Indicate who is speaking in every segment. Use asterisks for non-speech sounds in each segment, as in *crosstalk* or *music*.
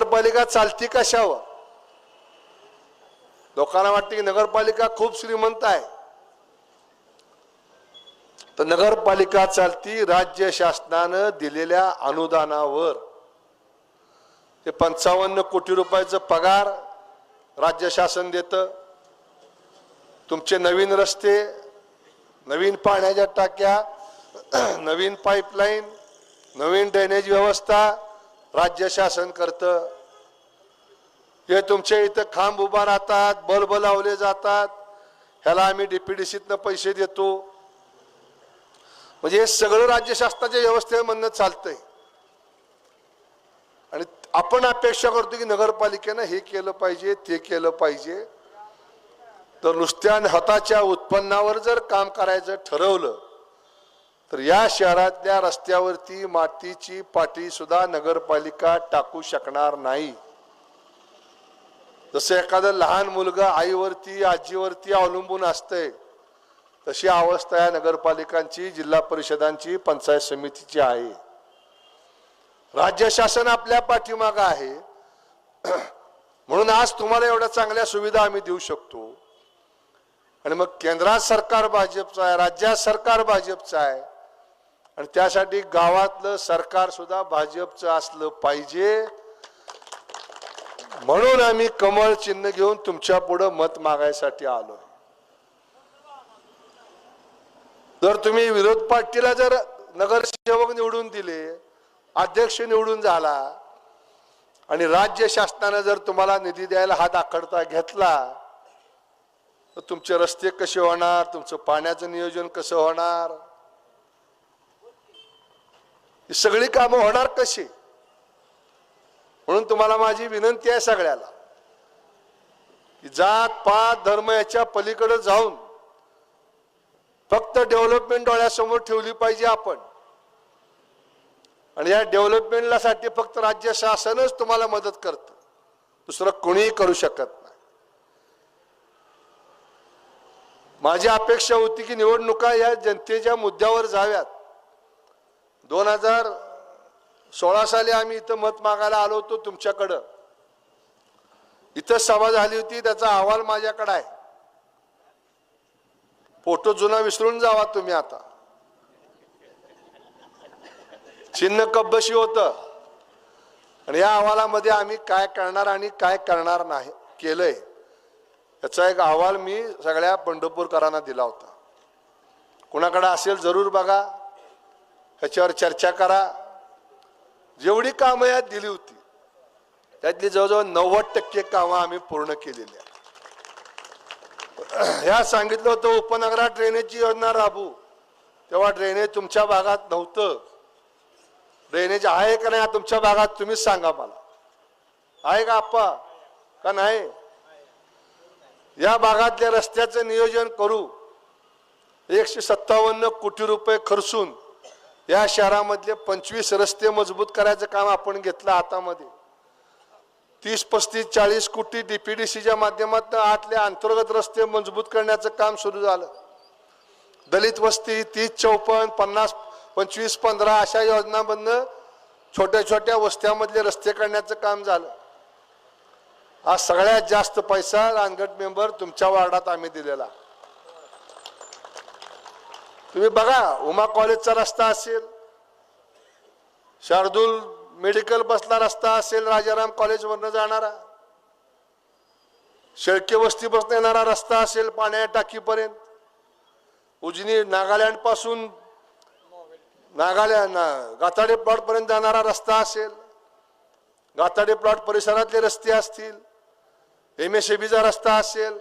Speaker 1: नगरपालिका चालती कशावर? लोकांना वाटते की नगरपालिका खूप श्रीमंत आहे. तर नगरपालिका चालती राज्य शासनानं दिलेल्या अनुदानावर. ते पंचावन्न कोटी रुपयाचं पगार राज्य शासन देतं. तुमचे नवीन रस्ते नवीन पाण्याच्या टाक्या नवीन पाईपलाईन नवीन ड्रेनेज व्यवस्था राज्य शासन करतं. हे तुमच्या इथं खांब उभा राहतात बल्ब लावले जातात. ह्याला आम्ही डीपीडीसीतनं पैसे देतो. म्हणजे हे सगळं राज्य शासनाच्या व्यवस्थेमधनं चालतंय. आणि आपण अपेक्षा करतो की नगरपालिकेनं हे केलं पाहिजे ते केलं पाहिजे. तर नुसत्या हाताच्या उत्पन्नावर जर काम करायचं ठरवलं तर या शहरातल्या रस्त्यावरती मातीची पाटी सुद्धा नगरपालिका टाकू शकणार नाही. जसं एखादं लहान मुलगा आईवरती आजीवरती अवलंबून असतंय तशी अवस्था या नगरपालिकांची जिल्हा परिषदांची पंचायत समितीची आहे. राज्य शासन आपल्या पाठीमागं आहे. *clears throat* म्हणून आज तुम्हाला एवढ्या चांगल्या सुविधा आम्ही देऊ शकतो. आणि मग केंद्रात सरकार भाजपचं आहे राज्यात सरकार भाजपचं आहे आणि त्यासाठी गावातलं सरकार सुद्धा भाजपचं असलं पाहिजे. म्हणून आम्ही कमळ चिन्ह घेऊन तुमच्या पुढं मत मागायसाठी आलोय. जर तुम्ही विरोध पाटीला जर नगरसेवक निवडून दिले अध्यक्ष निवडून झाला आणि राज्य शासनानं जर तुम्हाला निधी द्यायला हात आखडता घेतला तर तुमचे रस्ते कसे होणार? तुमचं पाण्याचं नियोजन कसं होणार? सगळी कामं होणार कशी? म्हणून तुम्हाला माझी विनंती आहे सगळ्याला की जात पात धर्म याच्या पलीकडे जाऊन फक्त डेव्हलपमेंट डोळ्यासमोर ठेवली पाहिजे आपण. आणि या डेव्हलपमेंटला साठी फक्त राज्य शासनच तुम्हाला मदत करतं. दुसरं कोणीही करू शकत नाही. माझी अपेक्षा होती की निवडणुका या जनतेच्या मुद्द्यावर जाव्यात. दोन हजार सोळा साली आम्ही इथं मत मागायला आलो होतो तुमच्याकडं. इथं सभा झाली होती त्याचा अहवाल माझ्याकडं आहे. फोटो जुना विसरून जावा तुम्ही आता. चिन्ह कब्बशी होत. आणि या अहवालामध्ये आम्ही काय करणार आणि काय करणार नाही केलंय. याचा एक अहवाल मी सगळ्या पंढरपूरकरांना दिला होता. कुणाकडे असेल जरूर बघा. ह्याच्यावर चर्चा करा. जेवढी कामं यात दिली होती त्यातली जवळजवळ नव्वद टक्के कामं आम्ही पूर्ण केलेली आहेत. ह्या सांगितलं होतं उपनगरात ड्रेनेजची योजना राबू तेव्हा ड्रेनेज तुमच्या भागात नव्हतं. ड्रेनेज आहे का नाही तुमच्या भागात तुम्हीच सांगा मला. आहे का आप्पा? का नाही? या भागातल्या रस्त्याचं नियोजन करू. एकशे सत्तावन्न कोटी रुपये खर्चून या शहरामधले पंचवीस रस्ते मजबूत करायचं काम आपण घेतलं हातामध्ये तीस पस्तीस चाळीस कोटी डीपीडीसीच्या माध्यमातून आतले अंतर्गत रस्ते मजबूत करण्याचं काम सुरू झालं. दलित वस्ती तीस चौपन्न पन्नास पंचवीस पंधरा अशा योजनामधनं छोट्या छोट्या वस्त्यामधले रस्ते करण्याचं काम झालं. आज सगळ्यात जास्त पैसा रानगट मेंबर तुमच्या वार्डात आम्ही दिलेला. तुम्ही बघा उमा कॉलेजचा रस्ता असेल शार्दूल मेडिकल बसला रस्ता असेल राजाराम कॉलेजवरनं जाणारा शेळके वस्ती बसनं येणारा रस्ता असेल पाण्या टाकीपर्यंत उजनी नागालँडपासून नागालँड गाताडे प्लॉट पर्यंत जाणारा रस्ता असेल गाताडे प्लॉट परिसरातले रस्ते असतील एम एस चा रस्ता असेल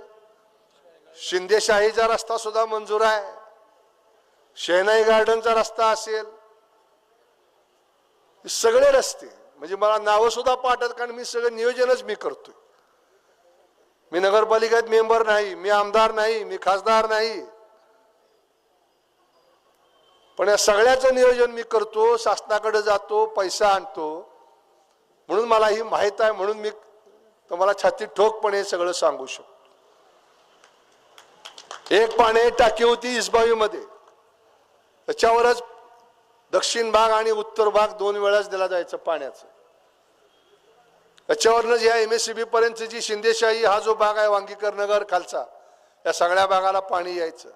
Speaker 1: शिंदेशाहीचा रस्ता सुद्धा मंजूर आहे. शेनाई गार्डनचा रस्ता असेल सगळे रस्ते. म्हणजे मला नावं सुद्धा पाठत कारण मी सगळं नियोजनच मी करतोय. मी नगरपालिकेत मेंबर नाही मी आमदार नाही मी खासदार नाही. पण या सगळ्याचं नियोजन मी करतो शासनाकडे जातो पैसा आणतो. म्हणून मला ही माहीत आहे म्हणून मी तुम्हाला छाती ठोकपणे सगळं सांगू शकतो. एक पाणी टाकी होती इसबावीमध्ये. त्याच्यावरच दक्षिण भाग आणि उत्तर भाग दोन वेळाच दिला जायचं पाण्याचं. याच्यावरनं या एम एस सी बी पर्यंत जी शिंदेशाही हा जो भाग आहे वांगीकर नगर खालचा या सगळ्या भागाला पाणी यायचं.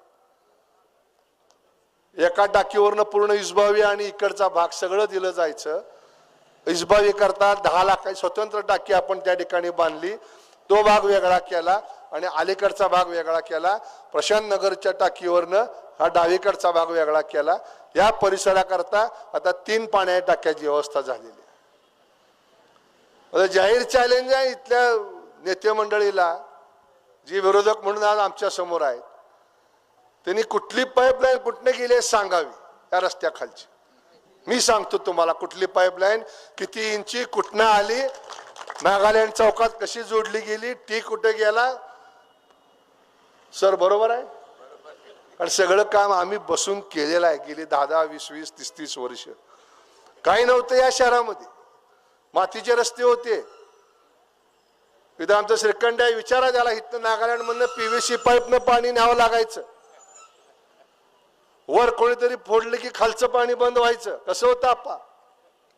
Speaker 1: एका टाकीवरनं पूर्ण इजबावी आणि इकडचा भाग सगळं दिलं जायचं. इजबावी करता दहा लाख स्वतंत्र टाकी आपण त्या ठिकाणी बांधली. तो भाग वेगळा केला आणि अलीकडचा भाग वेगळा केला. प्रशांत नगरच्या टाकीवरनं हा डावीकडचा भाग वेगळा केला. या परिसराकरता आता तीन पाण्या टाक्याची व्यवस्था झालेली आहे. आता जाहीर चॅलेंज आहे इथल्या नेते मंडळीला जी विरोधक म्हणून आज आमच्यासमोर आहेत. त्यांनी कुठली पाईपलाईन कुठने गेली आहे सांगावी या रस्त्याखालची. मी सांगतो तुम्हाला कुठली पाईपलाईन किती इंची कुठनं आली नागालँड चौकात कशी जोडली गेली टी कुठे गेला? सर बरोबर आहे? आणि सगळं काम आम्ही बसून केलेलं आहे. गेली दहा दहा वीस वीस तीस तीस वर्ष. काही नव्हतं या शहरामध्ये. मातीचे रस्ते होते. इथं आमचा श्रीखंड आहे. विचारा त्याला इथं नागालँडमधनं पीव्हीसी पाईपनं पाणी न्यावं लागायचं. वर कोणीतरी फोडलं की खालचं पाणी बंद व्हायचं. कसं होतं आप्पा?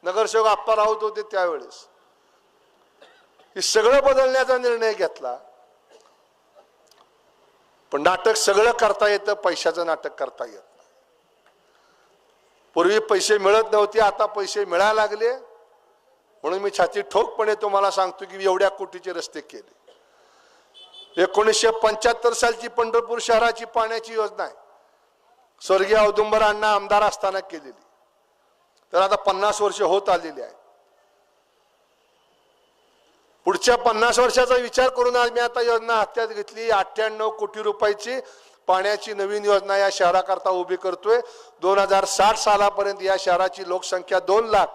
Speaker 1: नगरसेवक आप्पा राहत होते त्यावेळेस. हे सगळं बदलण्याचा निर्णय घेतला. पण नाटक सगळं करता येतं पैशाचं नाटक करता येत नाही. पूर्वी पैसे मिळत नव्हते आता पैसे मिळायला लागले. म्हणून मी छाती ठोकपणे तुम्हाला सांगतो की एवढ्या कोटीचे रस्ते केले. एकोणीसशे पंच्याहत्तर सालची पंढरपूर शहराची पाण्याची योजना आहे. स्वर्गीय औदुंबर अण्णा आमदार असताना केलेली. तर आता पन्नास वर्ष होत आलेली आहे पुढच्या पन्नास वर्षाचा विचार करून आज मी आता योजना हातात घेतली. अठ्ठ्याण्णव कोटी रुपयाची पाण्याची नवीन योजना या शहराकरता उभी करतोय. दोन हजार साठ सालापर्यंत या शहराची लोकसंख्या दोन लाख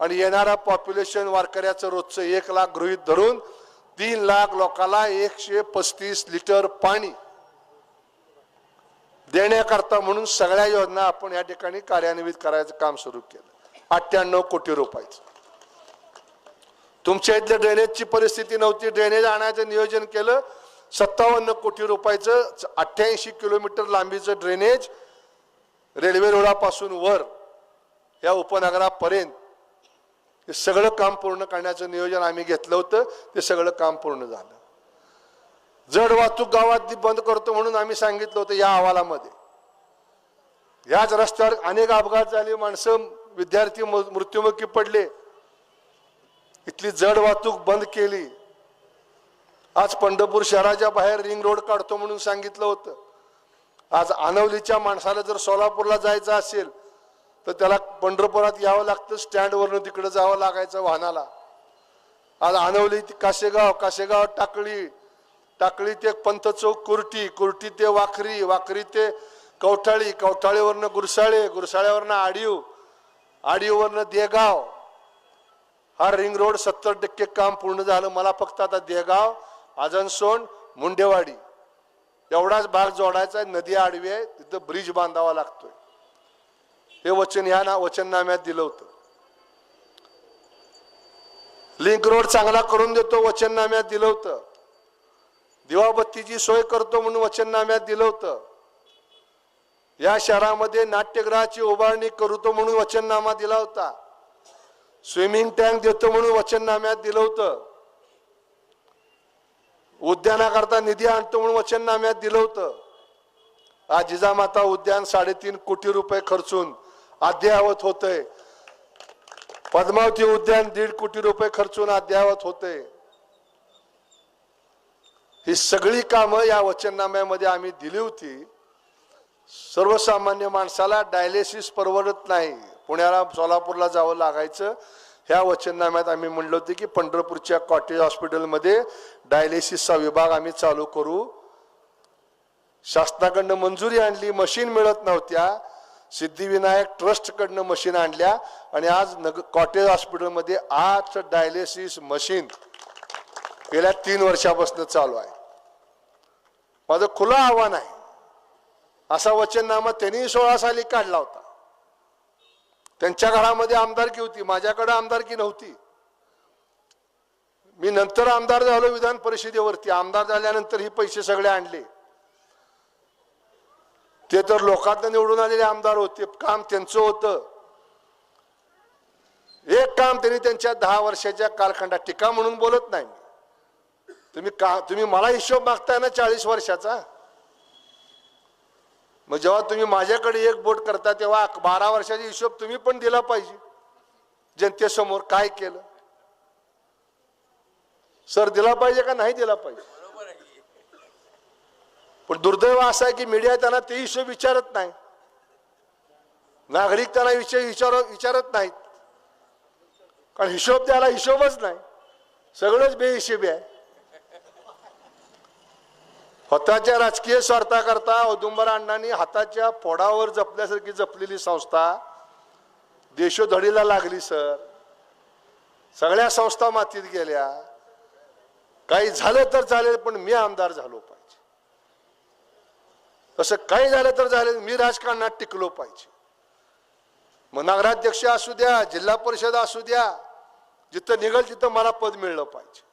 Speaker 1: आणि येणारा पॉप्युलेशन वारकऱ्याचं रोजचं एक लाख गृहीत धरून तीन लाख लोकांना एकशे पस्तीस लिटर पाणी देण्याकरता म्हणून सगळ्या योजना आपण या ठिकाणी कार्यान्वित करायचं काम सुरू केलं. अठ्ठ्याण्णव कोटी रुपयाचं. तुमच्या इथल्या ड्रेनेजची परिस्थिती नव्हती. ड्रेनेज आणायचं नियोजन केलं. सत्तावन्न कोटी रुपयाचं अठ्ठ्याऐंशी किलोमीटर लांबीचं ड्रेनेज रेल्वे रोडापासून वर या उपनगरापर्यंत. हे सगळं काम पूर्ण करण्याचं नियोजन आम्ही घेतलं होतं. ते सगळं काम पूर्ण झालं. जड वाहतूक गावात बंद करतो म्हणून आम्ही सांगितलं होतं या अहवालामध्ये. याच रस्त्यावर अनेक अपघात झाले. माणसं विद्यार्थी मृत्युमुखी पडले. इथली जड वाहतूक बंद केली. आज पंढरपूर शहराच्या बाहेर रिंग रोड काढतो म्हणून सांगितलं होतं. आज आनवलीच्या माणसाला जर सोलापूरला जायचं असेल तर त्याला पंढरपुरात यावं लागतं स्टँडवरनं तिकडं जावं लागायचं वाहनाला. आज आनवली काशेगाव काशेगाव टाकळी टाकळी ते पंथ चौक कुर्टी कुर्टी ते वाखरी वाखरी ते कवठाळी कवठाळीवरनं गुरसाळे गुरसाळ्यावरनं आडीव आडीववरनं देगाव हा रिंग रोड सत्तर टक्के काम पूर्ण झालं. मला फक्त आता देगाव आजनसोंड मुंडेवाडी एवढाच भाग जोडायचा आहे. नदी आडवी आहे. तिथं ब्रिज बांधावा लागतोय. हे वचन ह्या ना वचननाम्यात दिलं होतं. लिंक रोड चांगला करून देतो वचननाम्यात दिलं होतं. दिवाबत्तीची सोय करतो म्हणून वचननाम्यात दिलं होतं. या शहरामध्ये नाट्यगृहाची उभारणी करतो म्हणून वचननामा दिला होता. स्विमिंग टँक देतो म्हणून वचननाम्यात दिलं होतं. उद्यानाकरता निधी आणतो म्हणून वचननाम्यात दिलं होतं. आज जिजामाता उद्यान साडेतीन कोटी रुपये खर्चून अद्ययावत होतंय. पद्मावती उद्यान दीड कोटी रुपये खर्चून अद्ययावत होते ही सगळी कामं या वचननाम्यामध्ये आम्ही दिली होती. सर्वसामान्य माणसाला डायलिसिस परवडत नाही. पुण्याला सोलापूरला जावं लागायचं. ह्या वचननाम्यात आम्ही म्हणलं होतं की पंढरपूरच्या कॉटेज हॉस्पिटलमध्ये डायलिसिसचा विभाग आम्ही चालू करू. शासनाकडनं मंजुरी आणली मशीन मिळत नव्हत्या. सिद्धिविनायक ट्रस्टकडनं मशीन आणल्या आणि आज नग कॉटेज हॉस्पिटलमध्ये आठ डायलिसिस मशीन गेल्या तीन वर्षापासून चालू आहे. माझं खुलं आव्हान आहे. असा वचननामा त्यांनी सोळा साली काढला होता. त्यांच्या घरामध्ये आमदारकी होती माझ्याकडे आमदारकी नव्हती. मी नंतर आमदार झालो विधान परिषदेवरती. आमदार झाल्यानंतर ही पैसे सगळे आणले. ते तर लोकांना निवडून आलेले आमदार होते. काम त्यांचं होतं. एक काम त्यांनी त्यांच्या दहा वर्षाच्या कालखंडात टीका म्हणून बोलत नाही तुम्ही का तुम्ही मला हिशोब मागताय ना चाळीस वर्षाचा? मग जेव्हा तुम्ही माझ्याकडे एक बोट करता तेव्हा बारा वर्षाचा हिशोब तुम्ही पण दिला पाहिजे. जनतेसमोर काय केलं? सर दिला पाहिजे का नाही दिला पाहिजे? पण दुर्दैव असं आहे की मीडिया त्यांना ते हिशोब विचारत नाही. नागरिक त्यांना विषय विचार विचारत नाहीत. कारण हिशोब द्यायला हिशोबच नाही. सगळंच बेहिशेबी आहे. स्वतःच्या राजकीय स्वार्थाकरता औदुंबर अण्णांनी हाताच्या फोडावर जपल्यासारखी जपलेली संस्था देशोधडीला लागली सर. सगळ्या संस्था मातीत गेल्या. काही झालं तर चालेल पण मी आमदार झालो पाहिजे. तसं काही झालं तर चालेल मी राजकारणात टिकलो पाहिजे. मग नगराध्यक्ष असू द्या जिल्हा परिषद असू द्या जिथं निघल तिथं मला पद मिळलं पाहिजे.